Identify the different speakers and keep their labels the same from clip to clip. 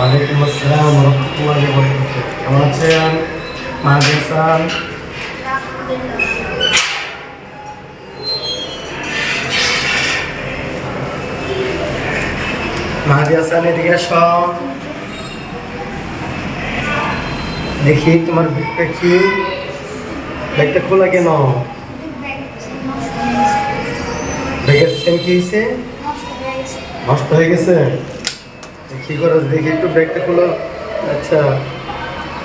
Speaker 1: ওয়ালাইকুম আসসালাম কেমন আছেন? মাহাদি হাসান মাহাদি এদিকে এসো দেখি তোমার ব্যাগটা কি? খোলা কেন? ব্যাগের সেম কি হয়েছে? নষ্ট হয়ে গেছে। কি করো দেখি একটু ব্যাগটা খুলো আচ্ছা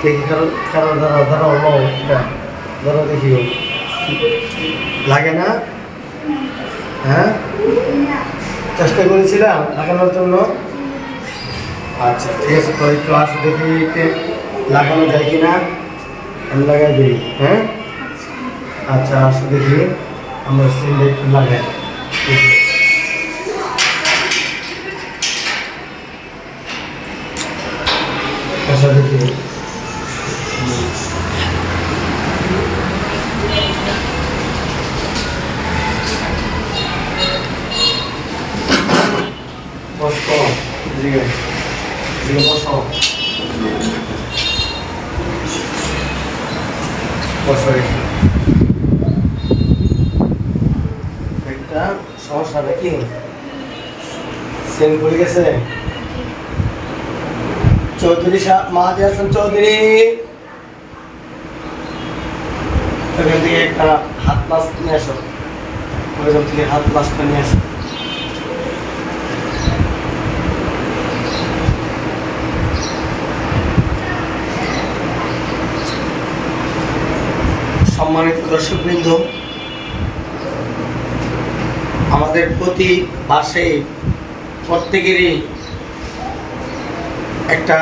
Speaker 1: দেখি কারও কারও দাঁড়াও দাঁড়াও নাও এটা দাঁড়াও দেখি ও। লাগে না? হ্যাঁ? চেষ্টা করেছিলাম লাগানোর জন্য। আচ্ছা ঠিক আছে, তো একটু আসো, দেখি লাগানো যায় কি না আমি লাগাই দিই হ্যাঁ? আচ্ছা আসো, দেখি। আমরা সিমটা একটু লাগাই। এখানে। একটা সমস্যা নাকি সেন পড়ে গেছে? চৌধুরী সাহেব হাসান চৌধুরী। ওখান থেকে একটা হাত নিয়ে আসো। ওইখান থেকে হাত নিয়ে আসো। সম্মানিত দর্শকবৃন্দ, আমাদের প্রতি বাসে প্রত্যেকেরই একটা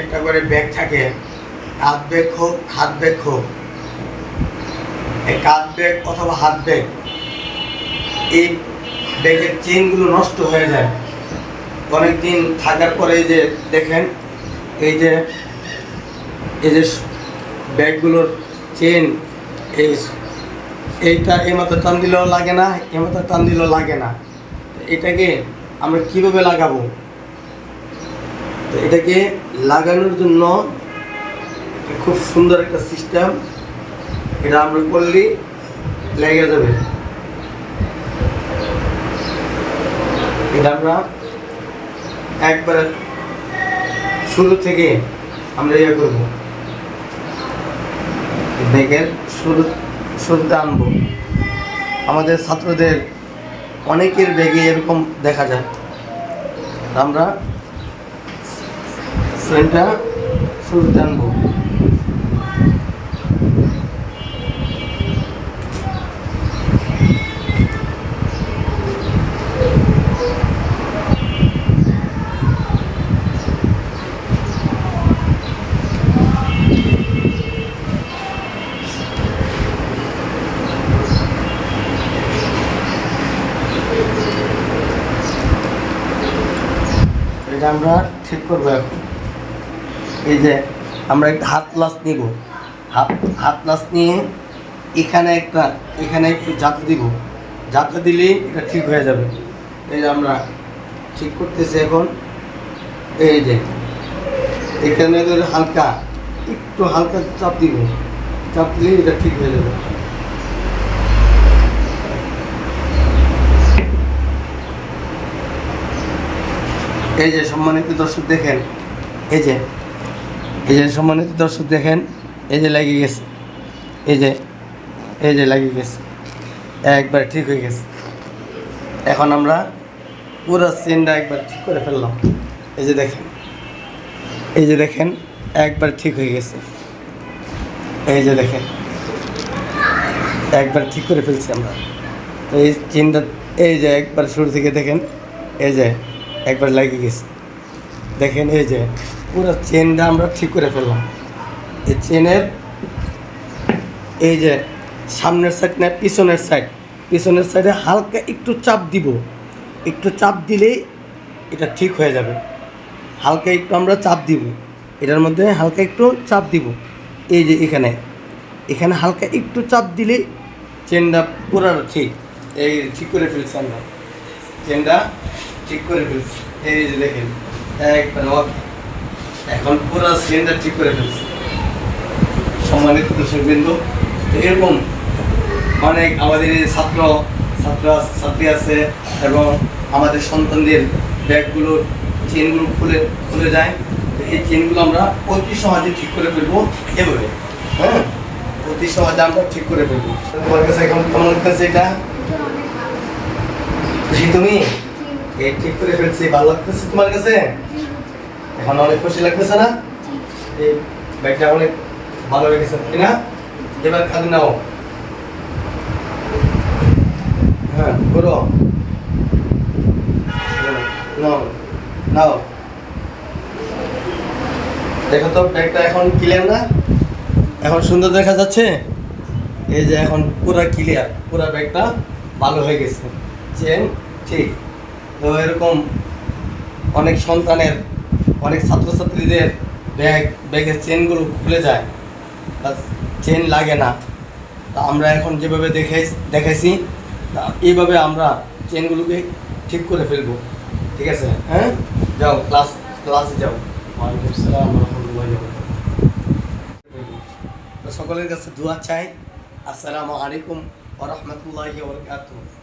Speaker 1: একটা করে ব্যাগ থাকে। হাত ব্যাগ হোক, হাত ব্যাগ হোক। এই কাঁধ ব্যাগ অথবা হাত ব্যাগ, এই ব্যাগের চেনগুলো নষ্ট হয়ে যায়। অনেক দিন থাকার পরে এই যে দেখেন, এই যে এই যে ব্যাগগুলোর চেন এই এইটা এই মতো টান দিলেও লাগে না, এই মতো টান দিলেও লাগে না। এটাকে আমরা কীভাবে লাগাবো? তো এটাকে লাগানোর জন্য খুব সুন্দর একটা সিস্টেম। এটা আমরা করলে লেগে যাবে। এটা আমরা একবার শুরু থেকে আমরা ইয়ে করব। ব্যাগের শুরু শুরুতে আনব। আমাদের ছাত্রদের অনেকের ব্যাগে এরকম দেখা যায়। আমরা শুরুতে আনব এটা আমরা ঠিক করব এখন। এই যে আমরা একটা হাত লাস নিব। হাত হাত লাস নিয়ে এখানে একটা, এখানে একটু জাতা দিব। জাতা দিলেই এটা ঠিক হয়ে যাবে। এই যে আমরা ঠিক করতেছি এখন। এই যে এখানে হালকা, একটু হালকা চাপ দিব। চাপ দিলেই এটা ঠিক হয়ে যাবে। এই যে সম্মানিত দর্শক দেখেন, এই যে এই যে সম্মানিত দর্শক দেখেন, এই যে লাগিয়ে গেছে। এই যে এই যে লাগিয়ে গেছে। একবার ঠিক হয়ে গেছে। এখন আমরা পুরো চেনটা একবার ঠিক করে ফেললাম। এই যে দেখেন, এই যে দেখেন, একবার ঠিক হয়ে গেছে। এই যে দেখেন, একবার ঠিক করে ফেলছি আমরা। তো এই চেনটা এই যে একবার শুরু থেকে দেখেন, এই যে একবার লাগিয়ে গেছে। দেখেন, এই যে পুরো চেনটা আমরা ঠিক করে ফেললাম। এই চেনের এই যে সামনের সাইড না, পিছনের সাইড পিছনের সাইডে হালকা একটু চাপ দিব। একটু চাপ দিলেই এটা ঠিক হয়ে যাবে। হালকা একটু আমরা চাপ দিব। এটার মধ্যে হালকা একটু চাপ দিব। এই যে এখানে এখানে হালকা একটু চাপ দিলেই চেনটা পুরো ঠিক, এই ঠিক করে ফেলছি আমরা। চেনটা ঠিক করে ফেলছি। এই যে দেখেন, একবার এখন পুরো সিলিন্ডার ঠিক করে ফেলছে। সম্মানিত দর্শক বিন্দু এরকম অনেক আমাদের ছাত্র ছাত্র ছাত্রী আছে এবং আমাদের সন্তানদের ব্যাগগুলোর চেনগুলো খুলে খুলে যায়। এই চেনগুলো আমরা অতি সহজে ঠিক করে ফেলব এভাবে। হ্যাঁ? অতি সহজে আমরা ঠিক করে ফেলব। তোমার কাছে এখন কেমন লাগতেছে এটা? তুমি? এই ঠিক করে ফেলছি, ভালো লাগতেছে তোমার কাছে? এখন অনেক খুশি লাগতেছে না? এই ব্যাগটা অনেক ভালো হয়ে গেছে তাই না? এবার খালি নাও। হ্যাঁ করো নাও নাও। দেখো তো ব্যাগটা এখন ক্লিয়ার না? এখন সুন্দর দেখা যাচ্ছে? এই যে এখন পুরা ক্লিয়ার পুরা ব্যাগটা ভালো হয়ে গেছে। চেন ঠিক। তো এরকম অনেক সন্তানের অনেক ছাত্রছাত্রীদের ব্যাগ, ব্যাগের চেনগুলো খুলে যায়। তা চেন লাগে না। তা আমরা এখন যেভাবে দেখে, দেখেছি, তা এইভাবে আমরা চেনগুলোকে ঠিক করে ফেলব। ঠিক আছে? হ্যাঁ? যাও, ক্লাস, ক্লাসে যাও। ওয়ালাইকুম আসসালাম সকলের কাছে দোয়া চাই। আসসালামু আলাইকুম ওয়া রাহমাতুল্লাহি ওয়া বারাকাতুহু।